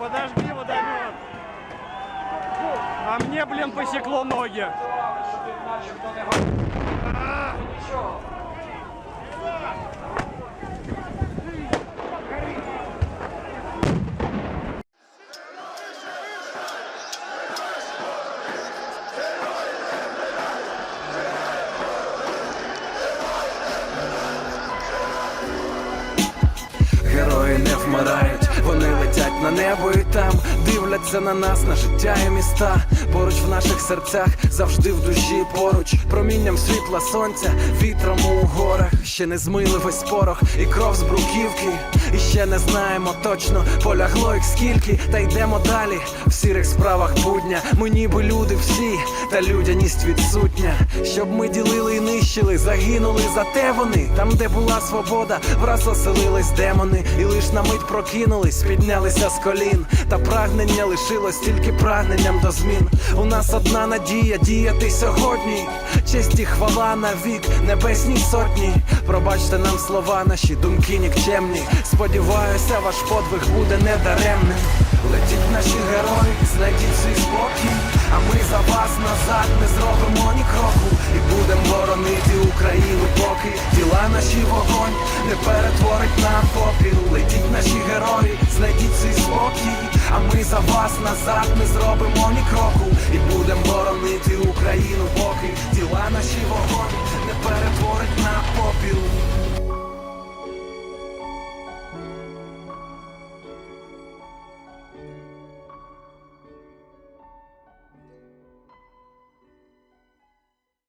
Подожди, водомет. А мне, блин, посекло ноги. А! Герої не вмирають, небо і там дивляться на нас, на життя і міста. Поруч в наших серцях завжди в душі поруч, промінням світла сонця, вітром у горах. Ще не змили весь порох і кров з бруківки. І ще не знаємо точно, полягло їх скільки, та йдемо далі. В сірих справах будня. Ми ніби люди всі, та людяність відсутня. Щоб ми ділили і нищили, загинули за те вони. Там, де була свобода, враз оселились демони, і лиш на мить прокинулись, піднялися з колін. Та прагнення лишилось тільки прагненням до змін. У нас одна надія діяти сьогодні. Честь і хвала на вік, небесній сотні. Пробачте нам слова, наші думки нікчемні. Сподіваюся, ваш подвиг буде недаремним. Летіть наші герої, знайдіть свій спокій. А ми за вас назад не зробимо ні кроку. І будемо боронити Україну, поки діла наші вогонь не перетворить на попіл. Летіть наші герої, знайдіть вас назад не зробимо ні кроку.